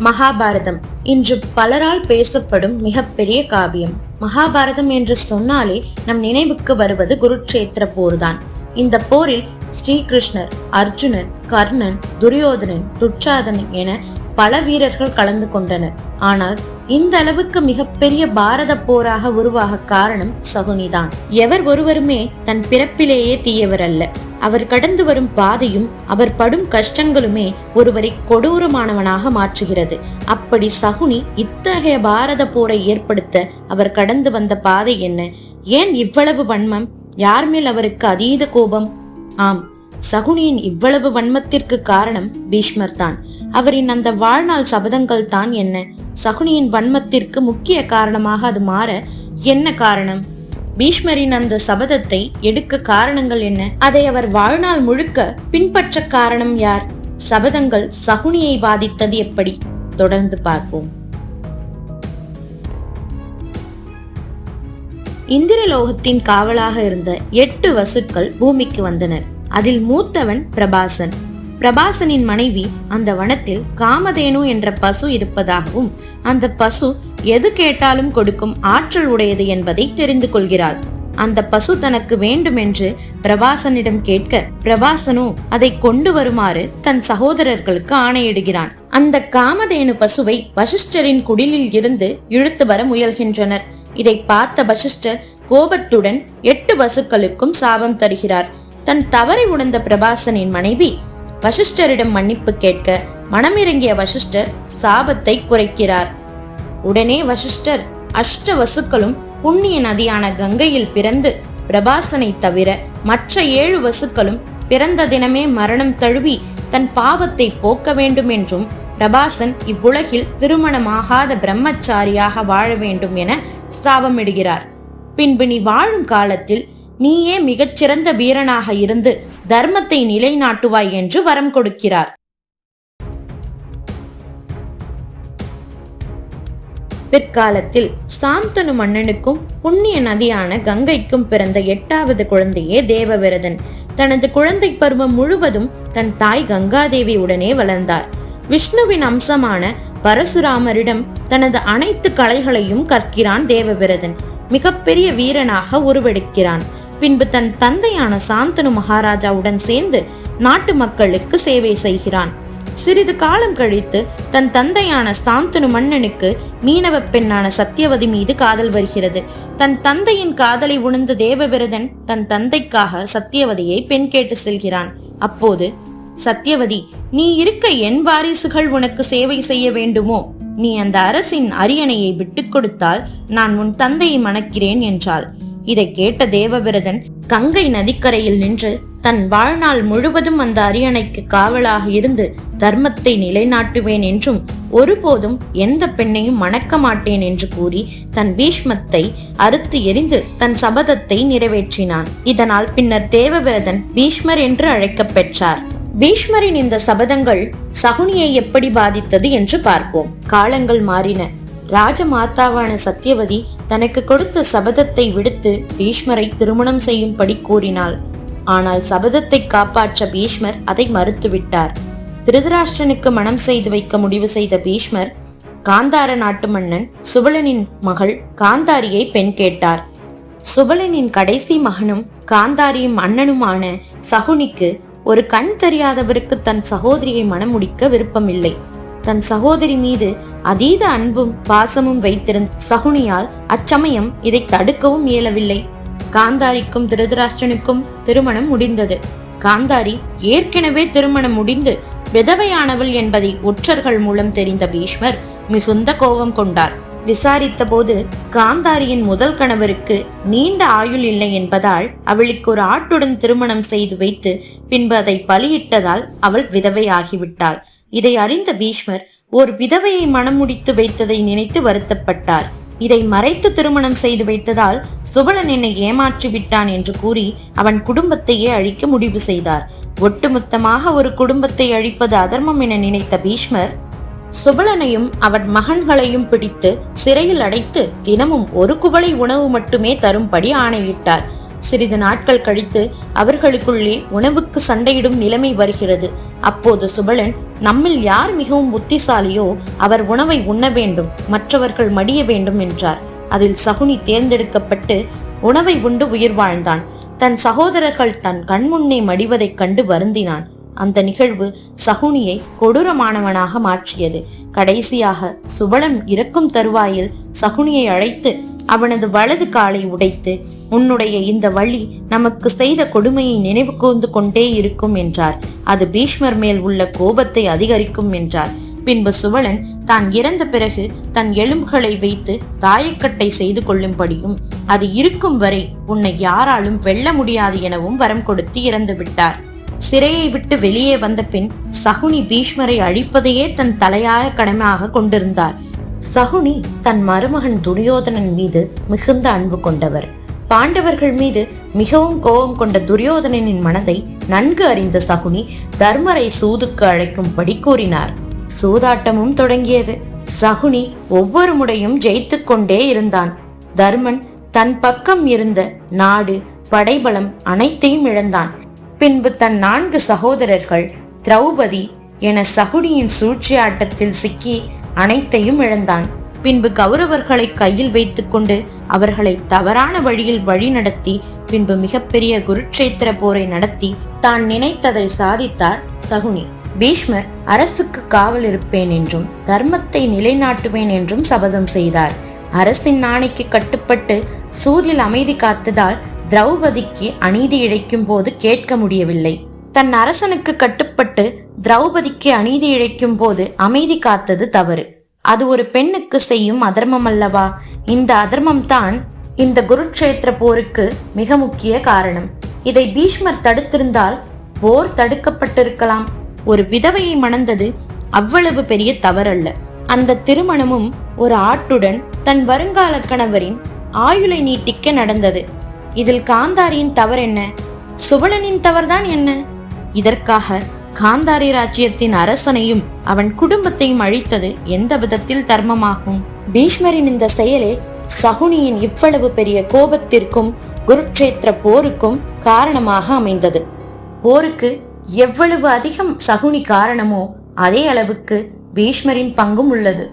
மகாபாரதம். இன்று பலரால் பேசப்படும் மிகப்பெரிய காவியம். மகாபாரதம் என்று சொன்னாலே நம் நினைவுக்கு வருவது குருட்சேத்திர போர்தான். இந்த போரில் ஸ்ரீகிருஷ்ணர் அர்ஜுனன் கர்ணன் துரியோதனன் துச்சாதனன் என பல வீரர்கள் கலந்து கொண்டனர். ஆனால் இந்த அளவுக்கு மிகப்பெரிய பாரத போராக உருவாக காரணம் சகுனிதான். எவர் ஒருவருமே தன் பிறப்பிலேயே தீயவர் அல்ல அவர் கடந்து வரும் பாதையும் அவர் படும் கஷ்டங்களுமே ஒருவரை கொடூரமானவனாக மாற்றுகிறது. அப்படி சகுனி இத்தகைய பாரத போரை ஏற்படுத்த அவர் கடந்து வந்த பாதை என்ன? ஏன் இவ்வளவு வன்மம்? யார் மேல் அவருக்கு அதீத கோபம்? ஆம் சகுனியின் இவ்வளவு வன்மத்திற்கு காரணம் பீஷ்மர் தான். அவரின் அந்த வாழ்நாள் சபதங்கள் தான் என்ன? சகுனியின் வன்மத்திற்கு முக்கிய காரணமாக அது மாற என்ன காரணம்? பீஷ்மரின் அந்த சபதத்தை எடுக்க காரணங்கள் என்ன? அதை அவர் வாழ்நாள் முழுக்க பின்பற்ற காரணம் யார்? சபதங்கள் சகுனியை பாதித்தது எப்படி? தொடர்ந்து பார்ப்போம். இந்திரலோகத்தின் காவலாக இருந்த எட்டு வசுக்கள் பூமிக்கு வந்தனர். அதில் மூத்தவன் பிரபாசன். பிரபாசனின் மனைவி அந்த வனத்தில் காமதேனு என்ற பசு இருப்பதாகவும் அந்த பசு எது கேட்டாலும் கொடுக்கும் ஆற்றல் உடையது என்பதை தெரிந்து கொள்கிறாள். அந்த பசு தனக்கு வேண்டுமென்று பிரபாசனிடம் கேட்க பிரபாசனோ அதை கொண்டு வருமாறு தன் சகோதரர்களுக்கு ஆணையிடுகிறான். அந்த காமதேனு பசுவை வசிஷ்டரின் குடிலில் இருந்து இழுத்து வர முயல்கின்றனர். இதை பார்த்த வசிஷ்டர் கோபத்துடன் எட்டு வசுக்களுக்கும் சாபம் தருகிறார். தன் தவறை உணர்ந்த பிரபாசனின் மனைவி வசிஷ்டரிடம் மன்னிப்பு கேட்க மனமிறங்கிய வசிஷ்டர் சாபத்தை குறைக்கிறார். உடனே வசிஷ்டர் அஷ்ட வசுக்களும் புண்ணிய நதியான கங்கையில் பிறந்து பிரபாசனை தவிர மற்ற ஏழு வசுக்களும் பிறந்த தினமே மரணம் தழுவி தன் பாவத்தை போக்க வேண்டும் என்றும் பிரபாசன் இவ்வுலகில் திருமணமாகாத பிரம்மச்சாரியாக வாழ வேண்டும் என ஸ்தாபமிடுகிறார் பின்பு நீ வாழும் காலத்தில் நீயே மிகச்சிறந்த வீரனாக இருந்து தர்மத்தை நிலைநாட்டுவாய் என்று வரம் கொடுக்கிறார். பிற்காலத்தில் சாந்தனு மன்னனுக்கும் புண்ணிய நதியான கங்கைக்கும் பிறந்த எட்டாவது குழந்தையே தேவவிரதன். தனது குழந்தை பருவம் முழுவதும் தன் தாய் கங்காதேவி உடனே வளர்ந்தார். விஷ்ணுவின் அம்சமான பரசுராமரிடம் தனது அனைத்து கலைகளையும் கற்கிறான் தேவவிரதன். மிகப்பெரிய வீரனாக உருவெடுக்கிறான். பின்பு தன் தந்தையான சாந்தனு மகாராஜாவுடன் சேர்ந்து நாட்டு மக்களுக்கு சேவை செய்கிறான். சிறிது காலம் கழித்து தன் தந்தையான சாந்தனு மன்னனுக்கு மீனவ பெண்ணான சத்தியவதி மீது காதல் வருகிறது. தன் தந்தையின் காதலை உணர்ந்த தேவவிரதன் தன் தந்தைக்காக சத்தியவதியை பெண் கேட்டு செல்கிறான். அப்போது சத்தியவதி நீ இருக்க என் வாரிசுகள் உனக்கு சேவை செய்ய வேண்டுமோ? நீ அந்த அரசின் அரியணையை விட்டுக் கொடுத்தால் நான் உன் தந்தையை மணக்கிறேன் என்றாள். இதை கேட்ட தேவவிரதன் கங்கை நதிக்கரையில் நின்று தன் வாழ்நாள் முழுவதும் அந்த அரியணைக்கு காவலாக இருந்து தர்மத்தை நிலைநாட்டுவேன் என்றும் ஒருபோதும் எந்த பெண்ணையும் மணக்க மாட்டேன் என்று கூறி தன் பீஷ்மத்தை அறுத்து எரிந்து தன் சபதத்தை நிறைவேற்றினான். இதனால் பின்னர் தேவவிரதன் பீஷ்மர் என்று அழைக்கப் பெற்றார். பீஷ்மரின் இந்த சபதங்கள் சகுனியை எப்படி பாதித்தது என்று பார்ப்போம். காலங்கள் மாறின. ராஜமாதாவான சத்தியவதி தனக்கு கொடுத்த சபதத்தை விடுத்து பீஷ்மரை திருமணம் செய்யும்படி கூறினாள். ஆனால் சபதத்தை காப்பாற்ற பீஷ்மர் அதை மறுத்துவிட்டார். திருதராஷ்டிரனுக்கு மனம் செய்து வைக்க முடிவு செய்த பீஷ்மர் காந்தார நாட்டு மன்னன் சுபலனின் மகள் காந்தாரியை பெண் கேட்டார். சுபலனின் கடைசி மகனும் காந்தாரியும் அண்ணனுமான சகுனிக்கு ஒரு கண் தெரியாதவருக்கு தன் சகோதரியை மணமுடிக்க விருப்பமில்லை. தன் சகோதரி மீது அதீத அன்பும் பாசமும் வைத்திருந்த சகுனியால் அச்சமயம் இதை தடுக்கவும் இயலவில்லை. காந்தாரிக்கும் திருதராஷ்டிரனுக்கும் திருமணம் முடிந்தது. காந்தாரி ஏற்கனவே திருமணம் முடிந்து விதவையானவள் என்பதை ஒற்றர்கள் மூலம் தெரிந்த பீஷ்மர் மிகுந்த கோபம் கொண்டார். விசாரித்தபோது காந்தாரியின் முதல் கணவருக்கு நீண்ட ஆயுள் இல்லை என்பதால் அவளுக்கு ஒரு ஆட்டுடன் திருமணம் செய்து வைத்து பின்பு அதை பலியிட்டதால் அவள் விதவையாகிவிட்டாள். இதை அறிந்த பீஷ்மர் ஒரு விதவையை மனம் முடித்து வைத்ததை நினைத்து வருத்தப்பட்டார். இதை மறைத்து திருமணம் செய்து வைத்ததால் சுபலன் என்னை ஏமாற்றி விட்டான் என்று கூறி அவன் குடும்பத்தையே அழிக்க முடிவு செய்தார். ஒட்டுமொத்தமாக ஒரு குடும்பத்தை அழிப்பது அதர்மம் என நினைத்த பீஷ்மர் சுபலனையும் அவன் மகன்களையும் பிடித்து சிறையில் அடைத்து தினமும் ஒரு குவளை உணவு மட்டுமே தரும்படி ஆணையிட்டார். சிறிது நாட்கள் கழித்து அவர்களுக்குள்ளே உணவுக்கு சண்டையிடும் நிலைமை வருகிறது. அப்போது சுபலன் நம்மில் யார் மிகவும் புத்திசாலியோ அவர் உணவை உண்ண வேண்டும் மற்றவர்கள் மடிய வேண்டும் என்றார். அதில் சகுனி தேர்ந்தெடுக்கப்பட்டு உணவை உண்டு உயிர் வாழ்ந்தான். தன் சகோதரர்கள் தன் கண்முன்னே மடிவதைக் கண்டு வருந்தினான். அந்த நிகழ்வு சகுனியை கொடூரமானவனாக மாற்றியது. கடைசியாக சுபலன் இறக்கும் தருவாயில் சகுனியை அழைத்து அவனது வலது காலை உடைத்து உன்னுடைய இந்த வழி நமக்கு செய்த கொடுமையை நினைவு கூர்ந்து கொண்டே இருக்கும் என்றார். அது பீஷ்மர் மேல் உள்ள கோபத்தை அதிகரிக்கும் என்றார். பின்பு சுவளன் தான் இறந்த பிறகு தன் எலும்புகளை வைத்து தாயக்கட்டை செய்து கொள்ளும்படியும் அது இருக்கும் வரை உன்னை யாராலும் வெல்ல முடியாது எனவும் வரம் கொடுத்து இறந்து விட்டார். சிறையை விட்டு வெளியே வந்த பின் சகுனி பீஷ்மரை அழிப்பதையே தன் தலையாய கடமையாக கொண்டிருந்தார். சகுனி தன் மருமகன் துரியோதனன் மீது மிகுந்த அன்பு கொண்டவர். பாண்டவர்கள் மீது மிகவும் கோபம் கொண்ட துரியோதனனின் மனதை நன்கு அறிந்த சகுனி தர்மரை சூதுக்கு அழைக்கும்படி கூறினார். சூதாட்டமும் தொடங்கியது. சகுனி ஒவ்வொரு முறையும் ஜெயித்து கொண்டே இருந்தான். தர்மன் தன் பக்கம் இருந்த நாடு படைபலம் அனைத்தையும் இழந்தான். பின்பு தன் நான்கு சகோதரர்கள் திரௌபதி என சகுனியின் சூழ்ச்சி ஆட்டத்தில் சிக்கி அனைத்தையும் இழந்தான். பின்பு கௌரவர்களை கையில் வைத்துக்கொண்டு அவர்களை தவறான வழியில் வழி நடத்தி பின்பு மிகப்பெரிய குருட்சேத்திர போரை நடத்தி தான் நினைத்ததை சாதித்தார் சகுனி. பீஷ்மர் அரசுக்கு காவல் இருப்பேன் என்றும் தர்மத்தை நிலைநாட்டுவேன் என்றும் சபதம் செய்தார். அரசின் நாணைக்கு கட்டுப்பட்டு சூதில் அமைதி காத்ததால் திரௌபதிக்கு அநீதி இழைக்கும் போது கேட்க முடியவில்லை. தன் அரசனுக்கு கட்டுப்பட்டு திரௌபதிக்கு அநீதி இழைக்கும் போது அமைதி காத்தது தவறு. அது ஒரு பெண்ணுக்கு செய்யும் அதர்மம் அல்லவா? இந்த அதர்மம் தான் இந்த குருக்ஷேத்திர போருக்கு மிக முக்கிய காரணம். இதை பீஷ்மர் தடுத்திருந்தால் போர் தடுக்கப்பட்டிருக்கலாம். ஒரு விதவையை மணந்தது அவ்வளவு பெரிய தவறல்ல. அந்த திருமணமும் ஒரு ஆட்டுடன் தன் வருங்கால கணவரின் ஆயுளை நீட்டிக்க நடந்தது. இதில் காந்தாரியின் தவறு என்ன சுபலனின் தவறுதான் என்ன? இதற்காக காந்தாரி ராஜ்யத்தின் அரசனையும் அவன் குடும்பத்தையும் அழித்தது எந்த விதத்தில் தர்மமாகும்? பீஷ்மரின் இந்த செயலே சகுனியின் இவ்வளவு பெரிய கோபத்திற்கும் குருட்சேத்திர போருக்கும் காரணமாக அமைந்தது. போருக்கு எவ்வளவு அதிகம் சகுனி காரணமோ அதே அளவுக்கு பீஷ்மரின் பங்கும் உள்ளது.